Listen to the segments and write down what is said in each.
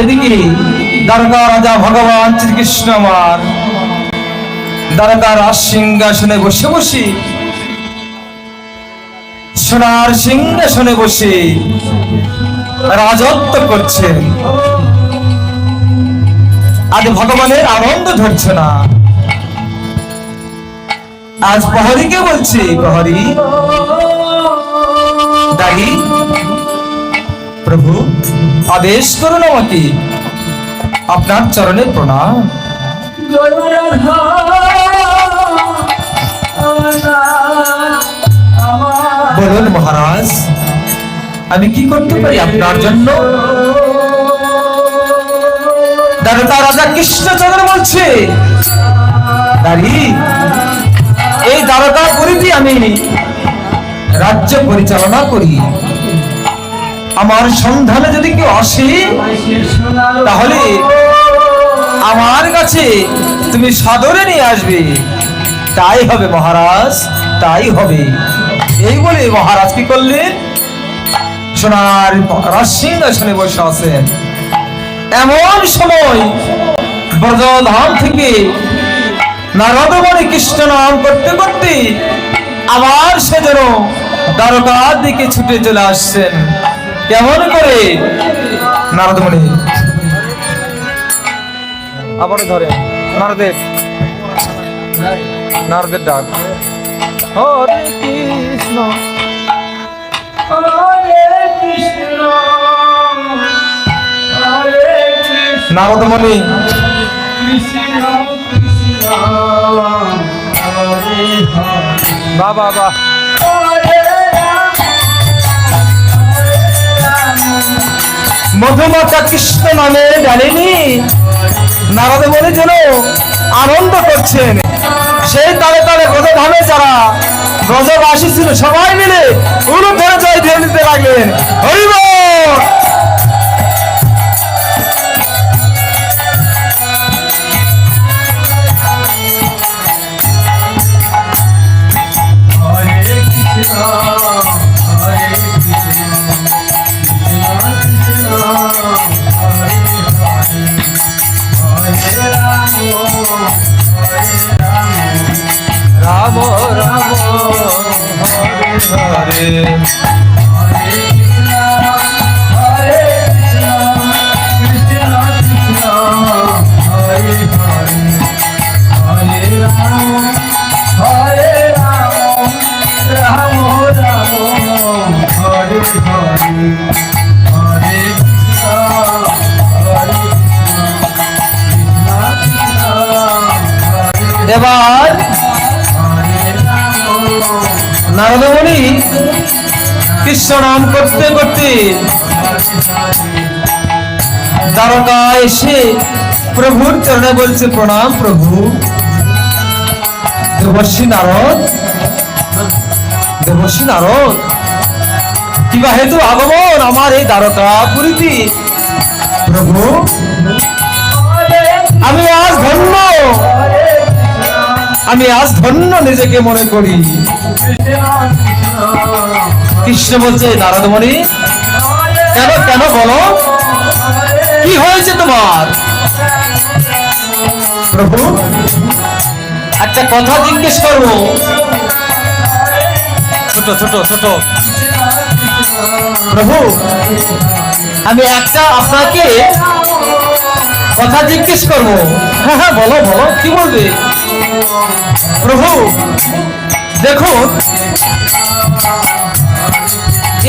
এদিকে দ্বারকা রাজা ভগবান শ্রীকৃষ্ণ আমার। দ্বারকার সিংহাসনে বসে বসে, সোনার সিংহাসনে বসে রাজত্ব করছেন। আজ ভগবানের আনন্দ ধরছে না। আজ প্রহরীকে বলছি, প্রহরী প্রভু আদেশ করুন আমাকে। আপনার চরণে প্রণাম। বলুন মহারাজ আমি কি করতে পারি আপনার জন্য? দ্বারকা রাজা কৃষ্ণচন্দ্র বলছে দাঁড়ি এই দ্বারকা পুরীতে আমি রাজ্য পরিচালনা করি। আমার সন্ধানে যদি কেউ আসে, তাহলে আমার কাছে তুমি সাদরে নিয়ে আসবে। তাই হবে মহারাজ, তাই হবে। এই বলে মহারাজ কি করলেন? সোনার রাজসিংহাসনে বসে আছেন। এমন সময় ব্রজধাম থেকে নারদমণি কৃষ্ণ নাম করতে করতে আবার সে যেন দ্বারকার দিকে ছুটে চলে আসছেন। কেমন করে? নারদমণি। আবার ধরে নারদের। নারদের ডাক। হরে কৃষ্ণ। নারদমণি। বাহ বাহ। মধুমাতা কৃষ্ণ নামে জানেনি? নারদ বলে, যেন আনন্দ করছেন। সেই তালে তালে ব্রজধামে যারা ব্রজবাসী ছিল, সবাই মিলে উলু ধরে জয় দিয়ে নিতে লাগলেন। হরিব নাম করতে করতে দ্বারকা এসে প্রভুর চরণে বলছে, প্রণাম প্রভু। দেবর্ষী নারদ। দেবর্ষী নারদ কিবা হেতু আগমন, আমার এই দ্বারকা পুরীতে। প্রভু, আমি আজ ধন্য। আমি আজ ধন্য নিজেকে মনে করি। কৃষ্ণ বলছে, নারদমণি, কেন কেন বলো? কি হয়েছে তোমার? প্রভু, একটা কথা জিজ্ঞেস করব ছোট ছোট ছোট। প্রভু, আমি একটা আপনাকে কথা জিজ্ঞেস করব। হ্যাঁ হ্যাঁ বলো বলো, কি বলবে? প্রভু, দেখুন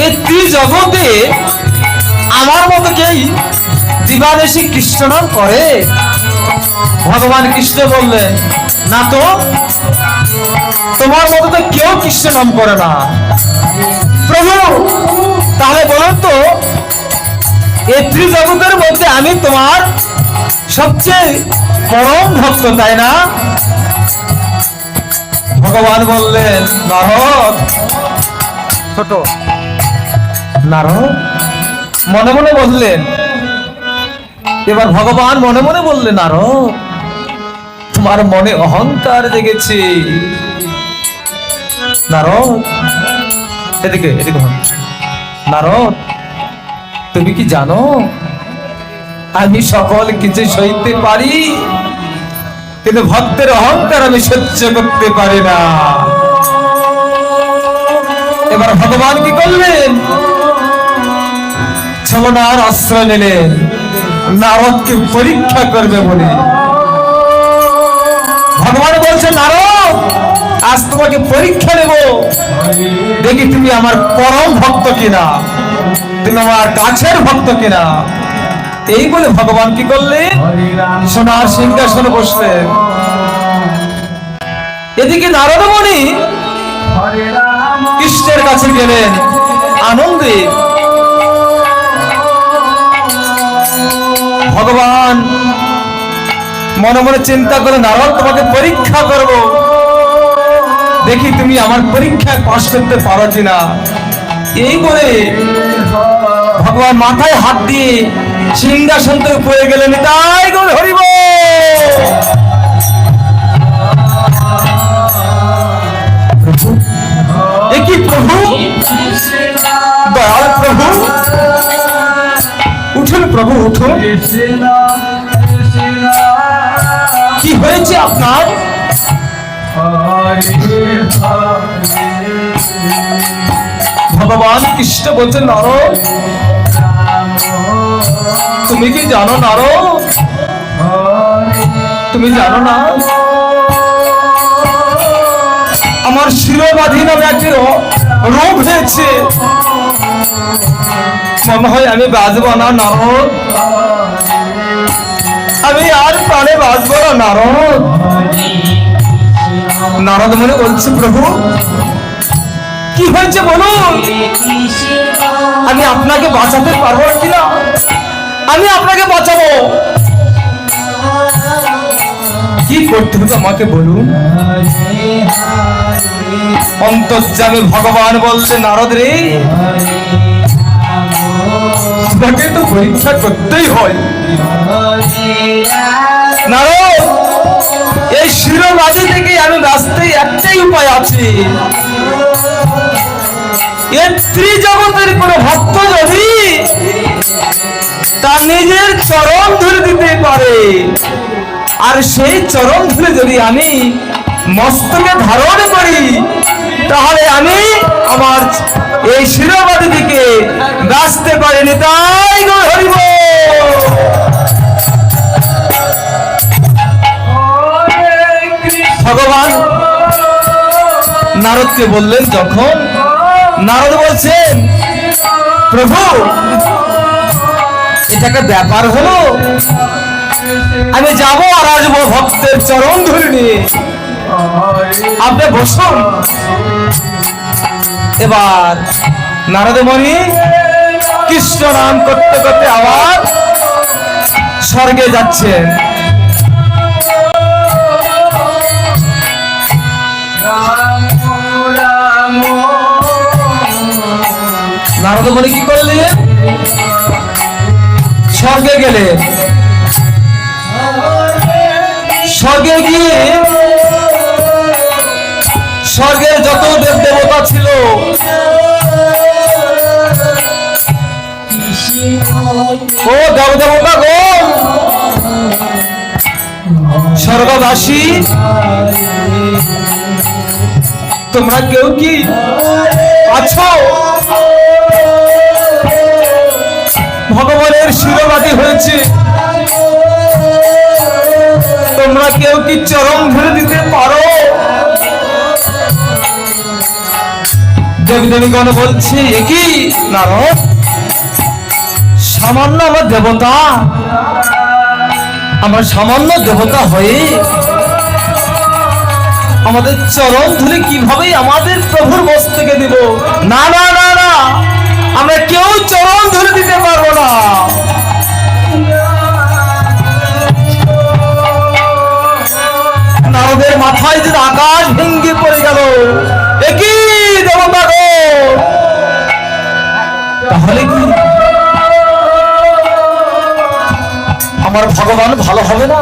এই ত্রিজগতে আমার মতো কেই দিবাদেশী কৃষ্ণ নাম করে? ভগবান কৃষ্ণ বললেন, না তো, তোমার মতো তো কেউ কৃষ্ণ নাম করে না। প্রভু, তাহলে বলুন তো এই ত্রিজগতের মধ্যে আমি তোমার সবচেয়ে পরম ভক্ত, তাই না? ভগবান বললেন, নারদ, ছোট। নারদ মনে মনে বললেন। এবার ভগবান মনে মনে বললেন নারদ তোমার মনে অহংকার জেগেছে। নারদ, এদিকে এদিকে নারদ, তুমি কি জানো? আমি সকল কিছু সইতে পারি, কিন্তু ভক্তের অহংকার আমি সহ্য করতে পারি না। এবার ভগবান কি করলেন? ছলনার আশ্রয় নিলেন নারদকে পরীক্ষা করবে বলে। ভগবান বলছে, নারদ, আজ তোমাকে পরীক্ষা নেব। দেখি তুমি আমার পরম ভক্ত কিনা, তুমি আমার কাছের ভক্ত কিনা। এই বলে ভগবান কি করলেন? সোনার সিংহাসনে বসলেন। এদিকে নারদমণি কৃষ্ণের কাছে গেলেন। আনন্দে ভগবান। মনে মনে চিন্তা করে, নারদ, তোমাকে পরীক্ষা করব। দেখি তুমি আমার পরীক্ষা পাশ করতে পারো কিনা। এই বলে ভগবান মাথায় হাত দিয়ে সিংহাসন তো পড়ে গেলেন। তাই হরিব আপনার? ভগবান কৃষ্ণ বলছেন, নারদ, তুমি কি জানো নারদ? তুমি জানো না? আমার শিরোবাধী নামে একটি রোগ হয়েছে। মনে হয় আমি বাঁচবো না, নারদ। আমি আর প্রাণে বাঁচবো না, নারদ। নারদ মনে বলছে, প্রভু, কি হয়েছে বলুন আমি আপনাকে বাঁচাতে পারব কিনা? আমি আপনাকে বাঁচাবো। কি করতে হবে আমাকে বলুন? অন্তর্যামী ভগবান বলছে, নারদ রে আপনাকে তো পরীক্ষা করতেই হয়। এই শিরোবাজি থেকে আমি বাঁচতে একটাই উপায় আছে। এর ত্রিজগতের কোন ভক্ত যদি তার নিজের চরণ ধরে দিতে পারে, আর সেই চরণ ধরে যদি আমি মস্তকে ধারণ করি, তাহলে আমি আমার এই শিরোবাদী দিকে বাঁচতে পারিনি, তাই হরিব। ভগবান নারদকে বললেন, যখন নারদ বলছেন, প্রভু, এটা একটা ব্যাপার হলো। আমি যাব আর আসব ভক্তের চরণ ধরে নিয়ে। আপনি বসুন। এবার নারদমণি কৃষ্ণ নাম করতে করতে আবার স্বর্গে যাচ্ছেন। নারদমণি কি করলেন? স্বর্গে গেলেন। স্বর্গে গিয়ে স্বর্গের যত দেব তোমরা কেউ কি? আছো ভগবানের শিরবাদী হয়েছে। তোমরা কেউ কি চরম ধরে দিতে পারো? দেবী দেবীগণ বলছে একই নারদ? সামান্য আমার দেবতা। আমার সামান্য দেবতা হয়ে আমাদের চরণ ধরে কীভাবে আমাদের প্রভুর মস্তকে দিব? না না না না। আমরা কেউ চরণ ধরে দিতে পারব না। নারদের মাথায় যদি আকাশ ভেঙ্গে পড়ে গেল, একই দেবতা তাহলে কি? আমার ভগবান ভালো হবে না?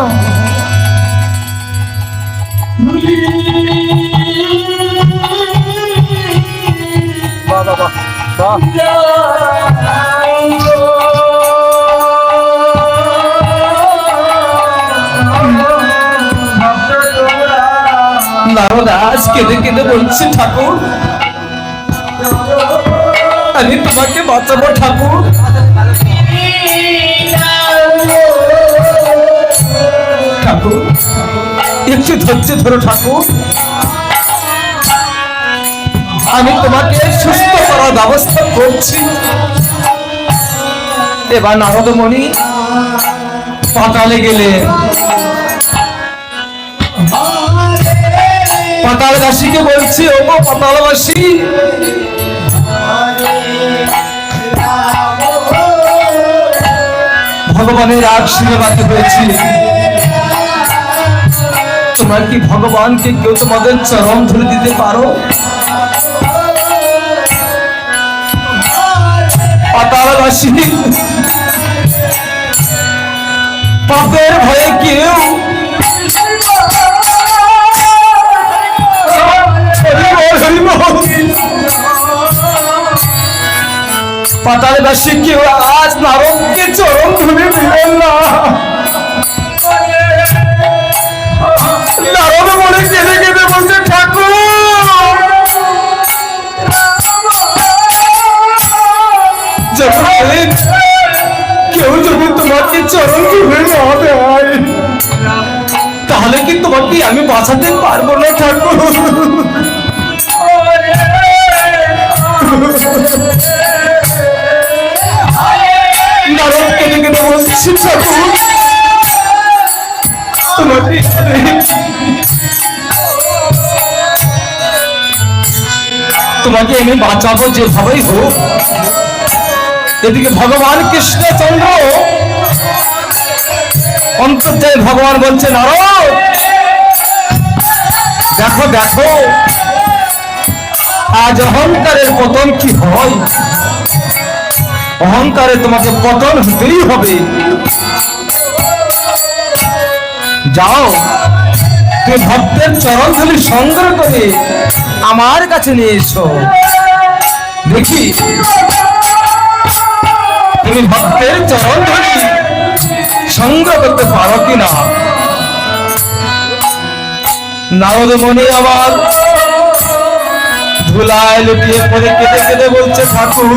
নারদাস কেঁদে কেঁদে বলছি ঠাকুর। আমি তোমাকে বাঁচাবো ঠাকুর। ঠাকুর একটু ধৈর্য ধরো ঠাকুর। আমি তোমাকে সুস্থ করার ব্যবস্থা করছি। এবার নারদমণি পাতালে গেলে। পাতালবাসীকে বলছি, ও পাতালবাসী, ভগবানের আগ সিনেমাতে হয়েছে তোমরা কি ভগবানকে কেউ তোমাদের চরম ধরে দিতে পারো? পাতালবাসী। পাপের ভয়ে কেউ পাতালবাসী কেউ আজ নারদকে চরম আমি বাঁচাতে পারব না ঠাকুর। নারদ কেঁদে কেঁদে ঠাকুর তোমাকে তোমাকে আমি বাঁচাবো যেভাবেই হোক। এদিকে ভগবান কৃষ্ণচন্দ্র অন্তর্যায় ভগবান বলছে, নারদ দেখো দেখো। আজ অহংকারের পতন কি হয়? অহংকারে তোমাকে পতন হতেই হবে। যাও তুমি ভক্তের চরণ ধুলি সংগ্রহ করে আমার কাছে নিয়ে এসো। দেখি, তুমি ভক্তের চরণ সংগ্রহ করতে পারো কিনা? নারদ মনি আবার ধুলায় লুটিয়ে পরে কেঁদে কেঁদে বলছে ঠাকুর।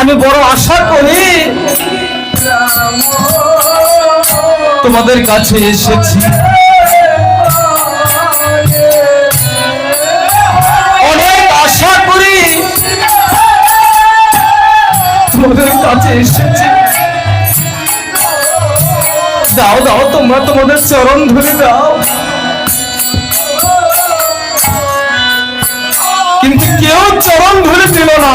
আমি বড় আশা করি তোমাদের কাছে এসেছি। দাও দাও, তোমরা তোমাদের চরণ ধরে দাও। কিন্তু কেউ চরণ ধরে দিল না।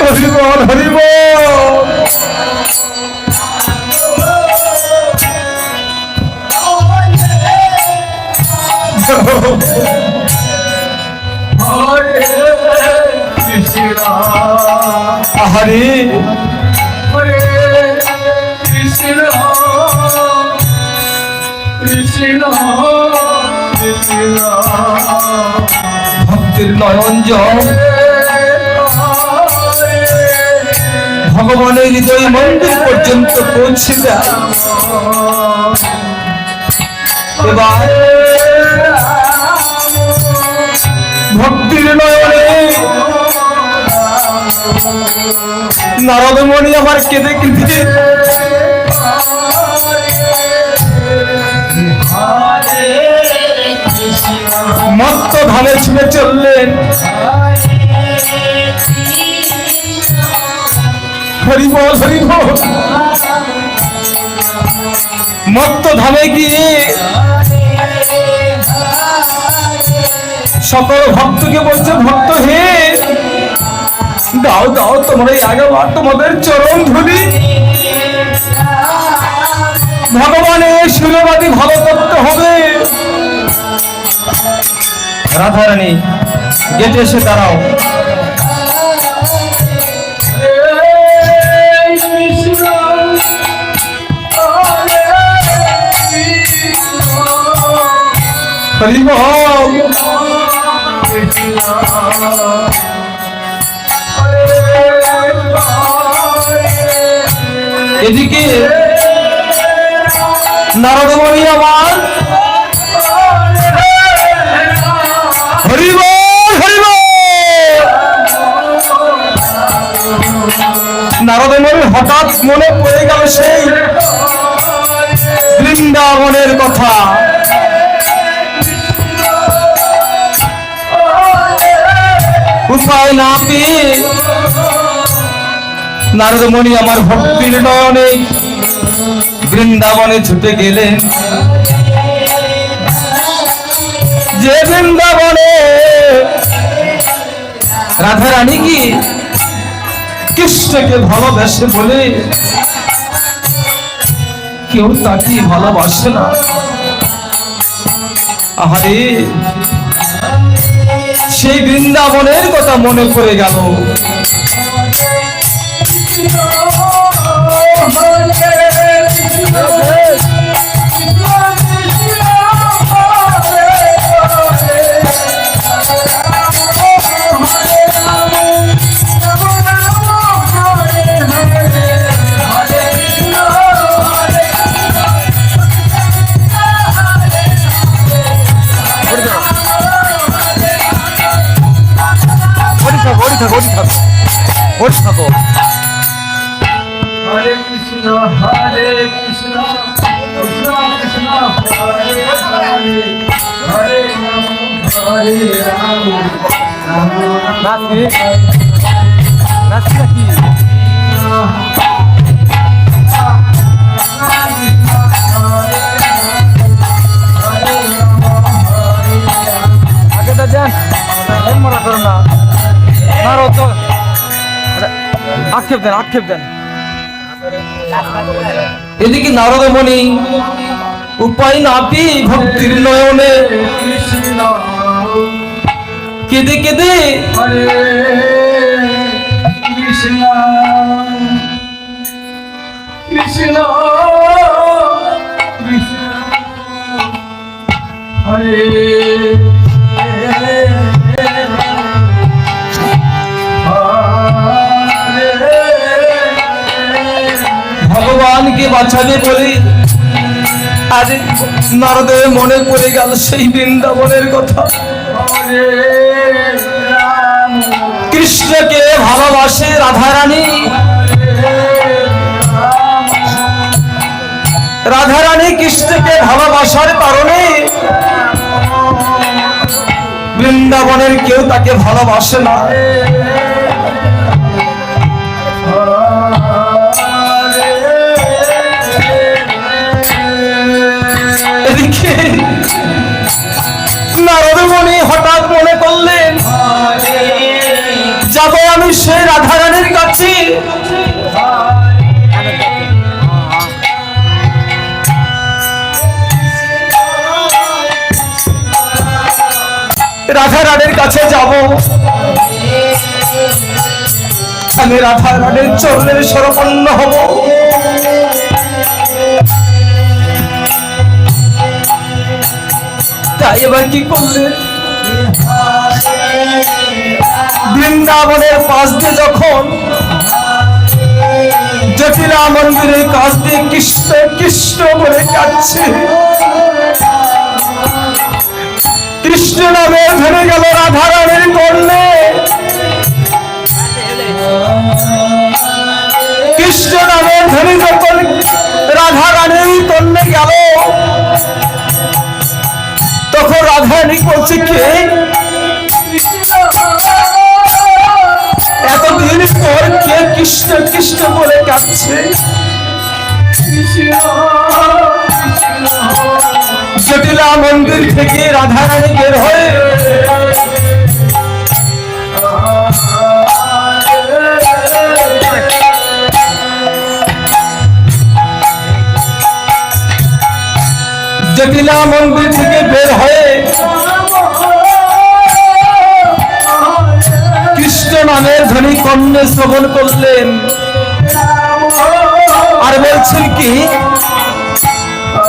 হরিবল হরিবল। আহারে। ভক্তির নয়ন জল ভগবানের হৃদয় মন্দির পর্যন্ত পৌঁছে যায় এবার ভক্তির নয়নে। নারদমণি আমার কেঁদে কেঁদে মত্ত ধানে ছুঁড়ে চললেন। হরিবল হরিবল। মত্ত ধামে গিয়ে সকল ভক্তকে বলছে, ভক্ত হে, দাও দাও তোমরা আগেবার তোমাদের চরণ ধুলি। ভগবানের সুরবাদী ভালো করতে হবে। রাধারানী, গেটে এসে দাঁড়াও। হরিমোহন এদিকে নারদমণি আমার নারদমণি হঠাৎ মনে পড়ে গেল সেই বৃন্দাবনের কথা। উপায় না পেয়ে নারদমণি আমার ভক্তির নয়নে বৃন্দাবনে ছুটে গেলেন। যে বৃন্দাবনে রাধা রানী কি কৃষ্ণকে ভালোবাসে বলে কেউ তাকে ভালোবাসে না? আহারে, সেই বৃন্দাবনের কথা মনে পড়ে গেল। Oh, Hare Krishna. দেন আক্ষেপ দেন। এদিকে নারদমণি উপায় না পেয়ে ভক্তির নয়নে কৃষ্ণ কেঁদে কেঁদে হরে কৃষ্ণ কৃষ্ণ কৃষ্ণ হরে বাঁচাবে বলে আজ নারদের মনে পড়ে গেল সেই বৃন্দাবনের কথা। কৃষ্ণকে ভালোবাসে রাধারানী। রাধারানী কৃষ্ণকে ভালোবাসার কারণে বৃন্দাবনের কেউ তাকে ভালোবাসে না। রাধারানীর কাছে যাব। আমি রাধারানীর চরণের সরপন্ন হব। তাই এবার কি করলেন বৃন্দাবনের পাশ দিয়ে যখন জটিলা মন্দিরের কাছ দিয়ে কৃষ্ণ কৃষ্ণ বলে কাটছে কৃষ্ণ নামে ধরে গেল রাধারানীর কর্ণে কৃষ্ণ নামে ধরে যখন রাধারানীর কর্ণে গেল তখন রাধারানী বলছে কে এতদিন পর কে কৃষ্ণ কৃষ্ণ বলে কাঁদছে জটিলা মন্দির থেকে রাধারানী বের হয়ে জটিলা মন্দির থেকে বের হয়ে কৃষ্ণ নামের ধ্বনি কর্ণে শ্রবণ করলেন। আর বলছেন কি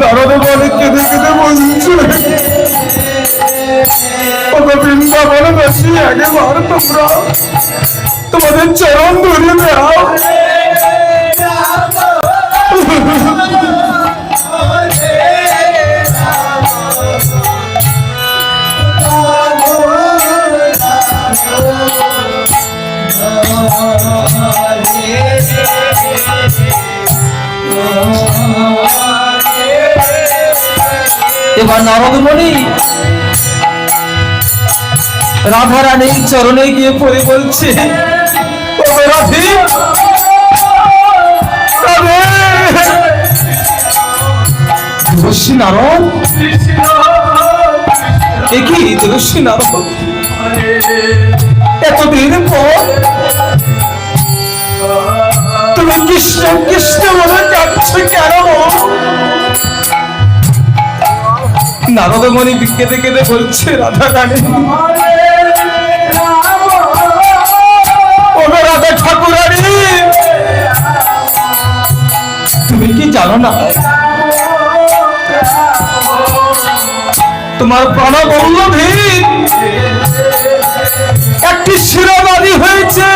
নারদ বলে কেঁদে কেঁদে বলছে বৃন্দাবন বাসী একবার তোমরা তোমাদের চরণ ধরে দাও। এবার নারদমণি। রাধা রানীর চরণে গিয়ে পড়ে বলছে পর তুমি কৃষ্ণ কৃষ্ণ বলে যাচ্ছ নারদমণি কেঁদে কেঁদে বলছে, রাধা রানী ওগো রাধা ঠাকুরানী, তুমি কি জানো না? তোমার প্রাণবল্লভী একটি শিরোবাদী হয়েছে।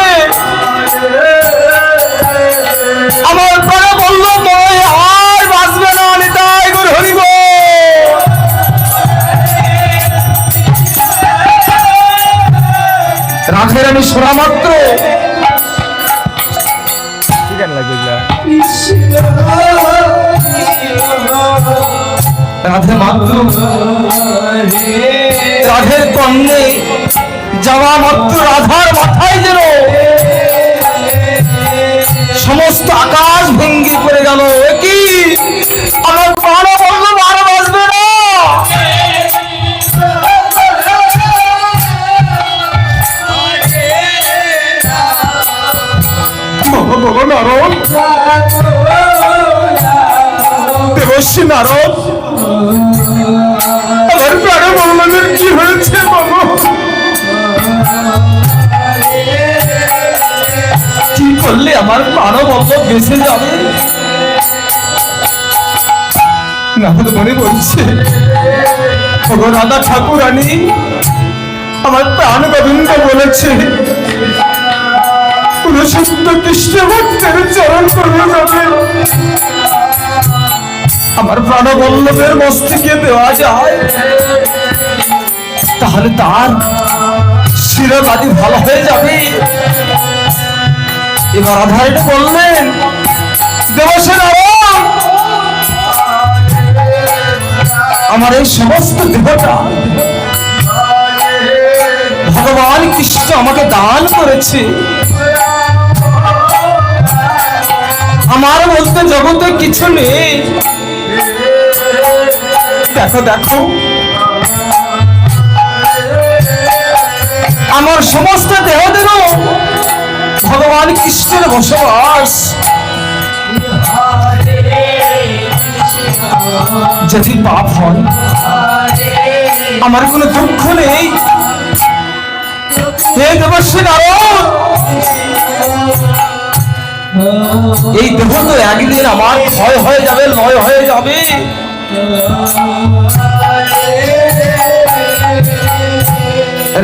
রাখের আমি মাত্র। রাধে মাত্র রাধের কন্যে যাওয়া মাত্র রাধার মাথায় যেন। সমস্ত আকাশ ভেঙ্গি পড়ে গেল। কি? বাবা নারদ। দেবশ্রী নারদ। আমার প্রাণে বললেন কি হয়েছে বাবা কি করলে আমার প্রাণ বন্ধ বেঁচে যাবে? নারদ মনে বলছে রাধা ঠাকুরানী, আমার প্রাণ গোবিন্দ বলেছে পুরুষোত্ত কৃষ্ণ ভক্তের চরণ করে যাবে। আমার প্রাণবল্লভের মস্তিকে দেওয়া যায়। তাহলে তার শিরবাদি ভালো হয়ে যাবে। এবার আধারিত বললেন দেবসেন আমার এই সমস্ত দেহটা ভগবান কৃষ্ণ আমাকে দান করেছে। আমার বলতে জগতে কিছু নেই। দেখো দেখো। আমার সমস্ত দেহ দেহ ভগবান কৃষ্ণের বসবাস। যদি পাপ হয়, আমার কোনো দুঃখ নেই। দেবশ্রী নারদ! এই দেহ তো একদিন আমার ক্ষয় হয়ে যাবে, লয় হয়ে যাবে।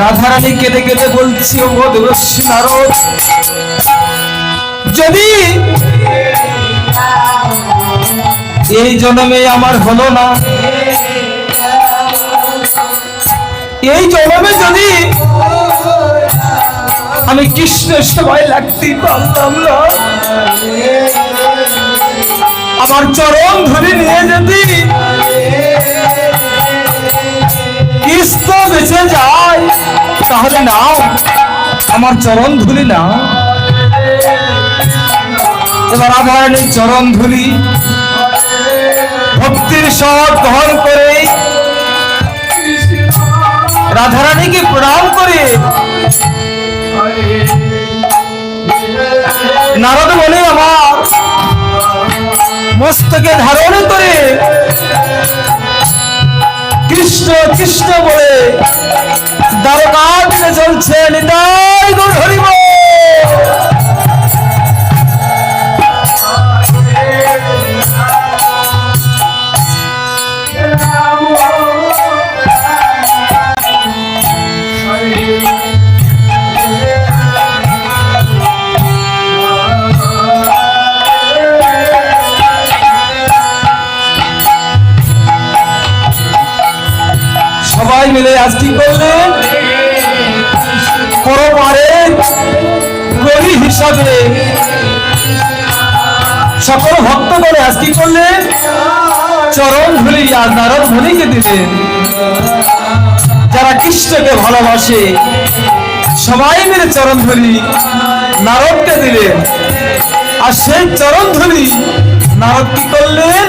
রাধারানী কেঁদে কেঁদে বলছি, ও দেবশ্রী নারদ, যদি এই জন্মে আমার হলো না, এই জন্মে যদি আমি কৃষ্ণের সবাই লাগতে পারতাম না। আমার চরণ ধরে নিয়ে যদি কৃষ্ণ বেঁচে যায়, তাহলে নাও, আমার চরণ ধুলি না এবার রাধারানীর চরণ ধুলি। ভক্তির সহ গ্রহণ করে। রাধারানীকে প্রণাম করে। নারদ বলে আমার মস্তকে ধারণ করে কৃষ্ণ কৃষ্ণ বলে দ্বারকা চলছে নিতাই গৌর হরিব মিলে আজ কি করলেন পরমারে গরি হিসাবে। সকল ভক্ত বলে আজ কি করলেন চরণ ধুলি আর নারদ মুনিকে দিলেন যারা কৃষ্ণকে ভালোবাসে, সবাই মিলে চরণ ধুলি, নারদকে দিলেন আর সেই চরণ ধুলি, নারদ কি করলেন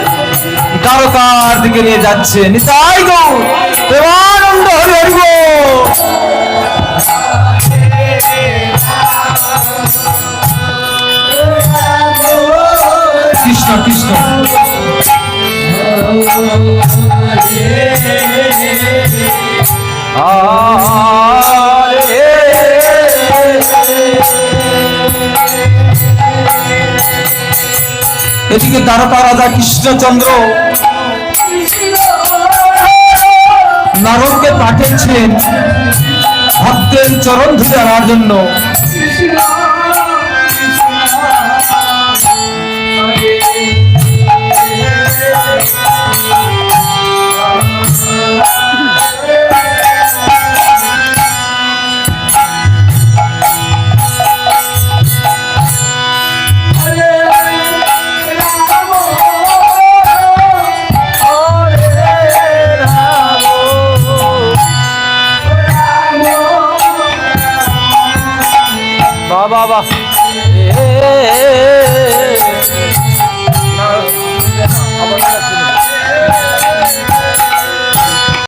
দ্বারকার দিকে নিয়ে যাচ্ছে। নিতাই গৌ দেবানন্দ হরি হরি গো। কৃষ্ণ কৃষ্ণ এদিকে দ্বারকা রাজা কৃষ্ণচন্দ্র নারদকে পাঠিয়েছেন ভক্তের চরণ ধরে আনার জন্য।